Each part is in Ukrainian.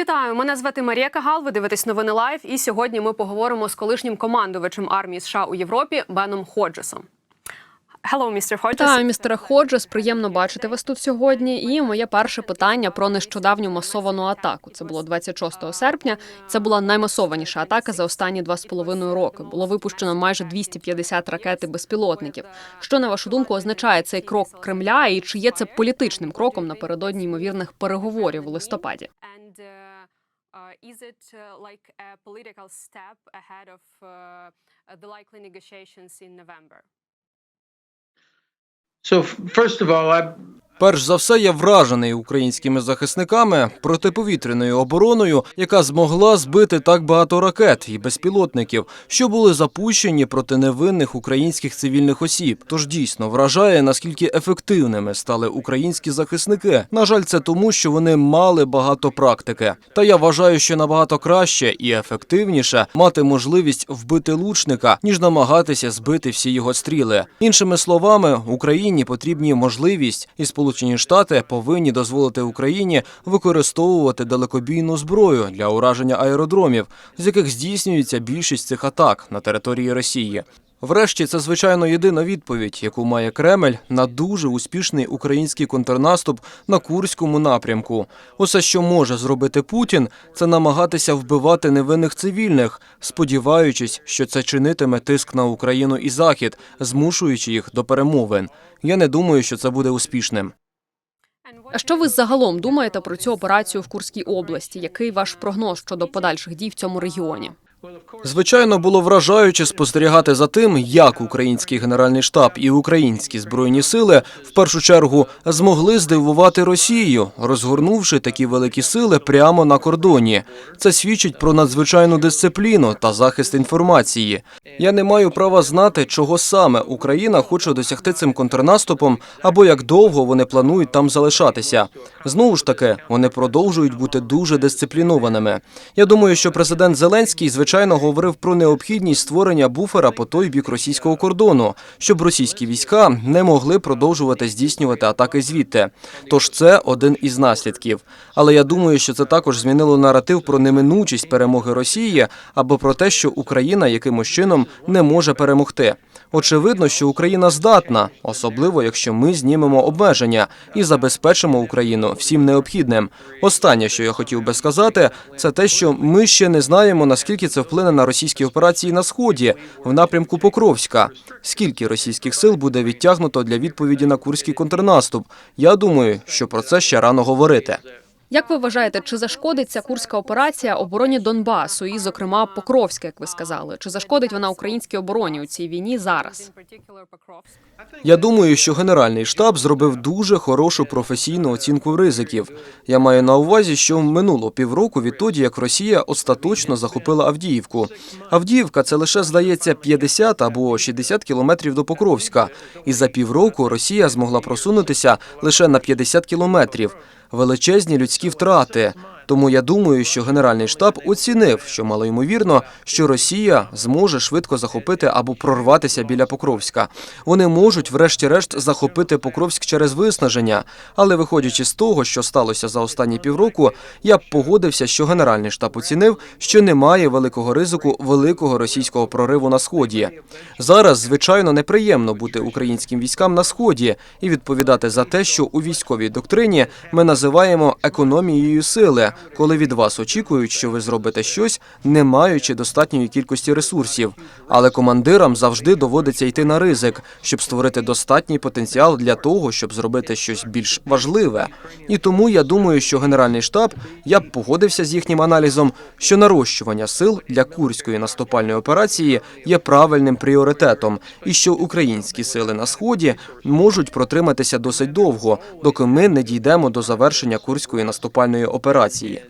Вітаю! Мене звати Марія Кагал. Ви дивитесь новини лайв. І сьогодні ми поговоримо з колишнім командувачем армії США у Європі Беном Ходжесом. Hello, Mr. Hodges. Вітаю, містере Ходжес. Приємно бачити вас тут сьогодні. І моє перше питання про нещодавню масовану атаку. Це було 26 серпня. Це була наймасованіша атака за останні два з половиною роки. Було випущено майже 250 ракет і безпілотників. Що на вашу думку означає цей крок Кремля, і чи є це політичним кроком напередодні ймовірних переговорів у листопаді? Uh, uh, is it uh, like a political step ahead of uh, the likely negotiations in November? So, first of all, I, Перш за все, я вражений українськими захисниками протиповітряною обороною, яка змогла збити так багато ракет і безпілотників, що були запущені проти невинних українських цивільних осіб. Тож дійсно вражає, наскільки ефективними стали українські захисники. На жаль, це тому, що вони мали багато практики. Та я вважаю, що набагато краще і ефективніше мати можливість вбити лучника, ніж намагатися збити всі його стріли. Іншими словами, Україні потрібні можливість і Сполучені Штати повинні дозволити Україні використовувати далекобійну зброю для ураження аеродромів, з яких здійснюється більшість цих атак на території Росії. Врешті, це звичайно єдина відповідь, яку має Кремль на дуже успішний український контрнаступ на Курському напрямку. Усе, що може зробити Путін, це намагатися вбивати невинних цивільних, сподіваючись, що це чинитиме тиск на Україну і Захід, змушуючи їх до перемовин. Я не думаю, що це буде успішним. А що ви загалом думаєте про цю операцію в Курській області? Який ваш прогноз щодо подальших дій в цьому регіоні? Звичайно, було вражаюче спостерігати за тим, як український генеральний штаб і українські збройні сили в першу чергу змогли здивувати Росію, розгорнувши такі великі сили прямо на кордоні. Це свідчить про надзвичайну дисципліну та захист інформації. Я не маю права знати, чого саме Україна хоче досягти цим контрнаступом, або як довго вони планують там залишатися. Знову ж таки, вони продовжують бути дуже дисциплінованими. Я думаю, що президент Зеленський звичайно говорив про необхідність створення буфера по той бік російського кордону, щоб російські війська не могли продовжувати здійснювати атаки звідти. Тож це один із наслідків. Але я думаю, що це також змінило наратив про неминучість перемоги Росії або про те, що Україна якимось чином не може перемогти. Очевидно, що Україна здатна, особливо якщо ми знімемо обмеження і забезпечимо Україну всім необхідним. Останнє, що я хотів би сказати, це те, що ми ще не знаємо, наскільки це вплине на російські операції на сході в напрямку Покровська. Скільки російських сил буде відтягнуто для відповіді на курський контрнаступ? Я думаю, що про це ще рано говорити. Як ви вважаєте, чи зашкодить ця курська операція обороні Донбасу і, зокрема, Покровська, як ви сказали? Чи зашкодить вона українській обороні у цій війні зараз? Я думаю, що Генеральний штаб зробив дуже хорошу професійну оцінку ризиків. Я маю на увазі, що минуло півроку відтоді, як Росія остаточно захопила Авдіївку. Авдіївка це лише здається 50 або 60 кілометрів до Покровська. І за півроку Росія змогла просунутися лише на 50 кілометрів. Величезні людські втрати. Тому я думаю, що Генеральний штаб оцінив, що малоймовірно, що Росія зможе швидко захопити або прорватися біля Покровська. Вони можуть, врешті-решт, захопити Покровськ через виснаження. Але виходячи з того, що сталося за останні півроку, я б погодився, що Генеральний штаб оцінив, що немає великого ризику великого російського прориву на сході. Зараз, звичайно, неприємно бути українським військам на сході і відповідати за те, що у військовій доктрині ми називаємо економією сили, коли від вас очікують, що ви зробите щось, не маючи достатньої кількості ресурсів. Але командирам завжди доводиться йти на ризик, щоб створити достатній потенціал для того, щоб зробити щось більш важливе. І тому я думаю, що Генеральний штаб я б погодився з їхнім аналізом, що нарощування сил для курської наступальної операції є правильним пріоритетом, і що українські сили на сході можуть протриматися досить довго, доки ми не дійдемо до завершення курської наступальної операції.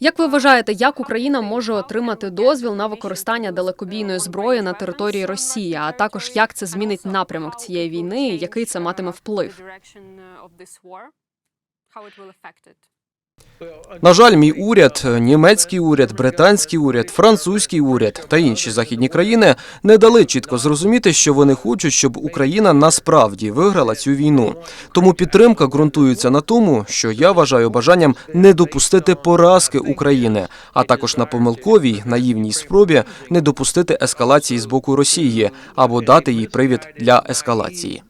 Як ви вважаєте, як Україна може отримати дозвіл на використання далекобійної зброї на території Росії? А також як це змінить напрямок цієї війни, який це матиме вплив? На жаль, мій уряд, німецький уряд, британський уряд, французький уряд та інші західні країни не дали чітко зрозуміти, що вони хочуть, щоб Україна насправді виграла цю війну. Тому підтримка ґрунтується на тому, що я вважаю бажанням не допустити поразки України, а також на помилковій наївній спробі не допустити ескалації з боку Росії або дати їй привід для ескалації.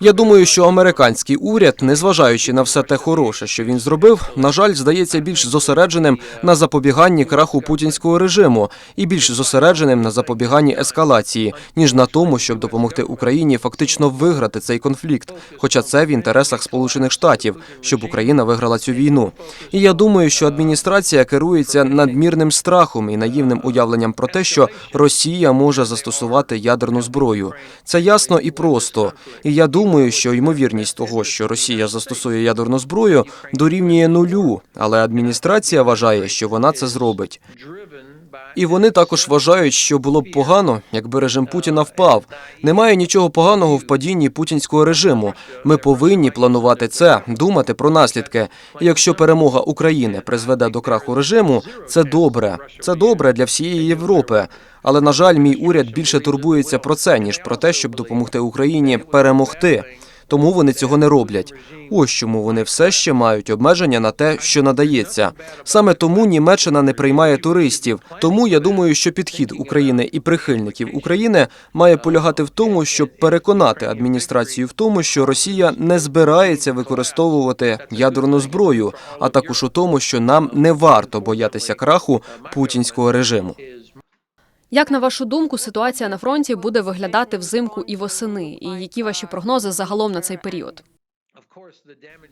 Я думаю, що американський уряд, незважаючи на все те хороше, що він зробив, на жаль, здається більш зосередженим на запобіганні краху путінського режиму і більш зосередженим на запобіганні ескалації, ніж на тому, щоб допомогти Україні фактично виграти цей конфлікт. Хоча це в інтересах Сполучених Штатів, щоб Україна виграла цю війну. І я думаю, що адміністрація керується надмірним страхом і наївним уявленням про те, що Росія може застосувати ядерну зброю. Це ясно і просто. І я думаю, що ймовірність того, що Росія застосує ядерну зброю, дорівнює нулю. Але адміністрація вважає, що вона це зробить. І вони також вважають, що було б погано, якби режим Путіна впав. Немає нічого поганого в падінні путінського режиму. Ми повинні планувати це, думати про наслідки. Якщо перемога України призведе до краху режиму, це добре. Це добре для всієї Європи. Але на жаль, мій уряд більше турбується про це ніж про те, щоб допомогти Україні перемогти. Тому вони цього не роблять. Ось чому вони все ще мають обмеження на те, що надається. Саме тому Німеччина не приймає туристів. Тому я думаю, що підхід України і прихильників України має полягати в тому, щоб переконати адміністрацію в тому, що Росія не збирається використовувати ядерну зброю, а також у тому, що нам не варто боятися краху путінського режиму. Як на вашу думку, ситуація на фронті буде виглядати взимку і восени? І які ваші прогнози загалом на цей період?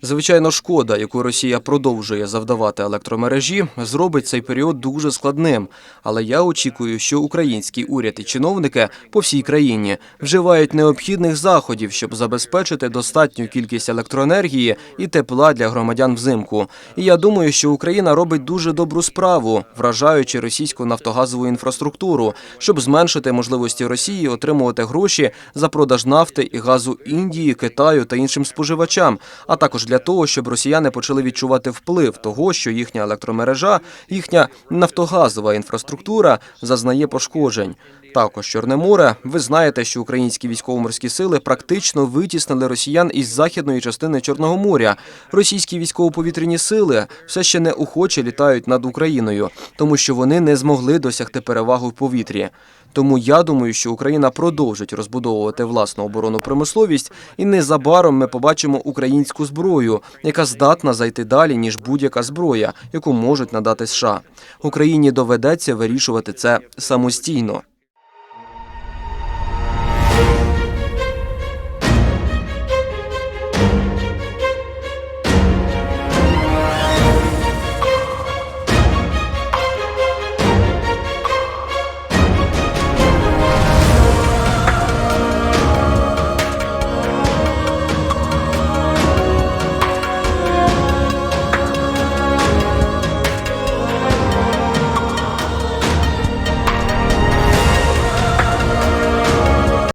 Звичайно, шкода, яку Росія продовжує завдавати електромережі, зробить цей період дуже складним. Але я очікую, що український уряд і чиновники по всій країні вживають необхідних заходів, щоб забезпечити достатню кількість електроенергії і тепла для громадян взимку. І я думаю, що Україна робить дуже добру справу, вражаючи російську нафтогазову інфраструктуру, щоб зменшити можливості Росії отримувати гроші за продаж нафти і газу Індії, Китаю та іншим споживачам а також для того, щоб росіяни почали відчувати вплив того, що їхня електромережа, їхня нафтогазова інфраструктура зазнає пошкоджень. Також Чорне море. Ви знаєте, що українські військово-морські сили практично витіснили росіян із західної частини Чорного моря. Російські військово-повітряні сили все ще неохоче літають над Україною, тому що вони не змогли досягти перевагу в повітрі. Тому я думаю, що Україна продовжить розбудовувати власну оборонну промисловість, і незабаром ми побачимо українську зброю, яка здатна зайти далі ніж будь-яка зброя, яку можуть надати США. Україні доведеться вирішувати це самостійно.